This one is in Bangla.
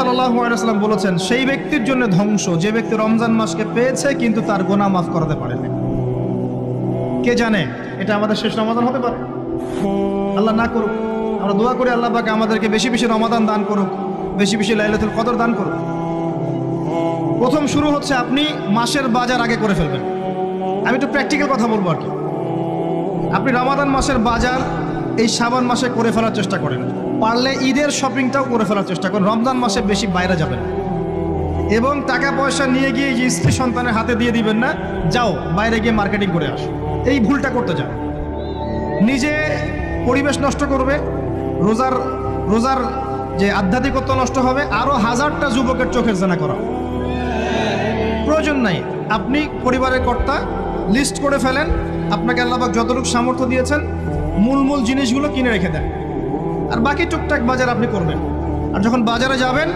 সাল্লাম বলেছেন, সেই ব্যক্তির জন্য ধ্বংস। যে ব্যক্তি রমজান মাসকে পেয়েছে, কিন্তু তার গোনা মাফ করাতে পারেনি। কে জানে? এটা আমাদের শেষ রমাদান হতে পারে। আল্লাহ না করুক, আমরা দোয়া করি আল্লাহ পাকে আমাদেরকে বেশি বেশি রমাদান দান করুক, বেশি বেশি লাইলাতুল কদর দান করুক। প্রথম শুরু হচ্ছে আপনি মাসের বাজার আগে করে ফেলবেন। আমি একটু প্র্যাকটিক্যাল কথা বলব আর কি। আপনি রমাদান মাসের বাজার এই সাবান মাসে করে ফেলার চেষ্টা করেন। পারলে ঈদের শপিংটাও করে ফেলার চেষ্টা করেন। রমজান মাসে বেশি বাইরে যাবেন এবং টাকা পয়সা নিয়ে গিয়ে যে স্ত্রী সন্তানের হাতে দিয়ে দিবেন না, যাও, বাইরে গিয়ে মার্কেটিং করে আসো। এই ভুলটা করতে যাও নিজে পরিবেশ নষ্ট করবে, রোজার রোজার যে আধ্যাত্মিকত্ব নষ্ট হবে আরও হাজারটা যুবকের চোখের জানা করা প্রয়োজন নাই। আপনি পরিবারের কর্তা লিস্ট করে ফেলেন। আপনাকে আল্লাহবাক যতটুকু সামর্থ্য দিয়েছেন মূল মূল জিনিসগুলো কিনে রেখে দেন। আর বাকি টুকটাক বাজার আপনি করবেন। আর যখন বাজারে যাবেন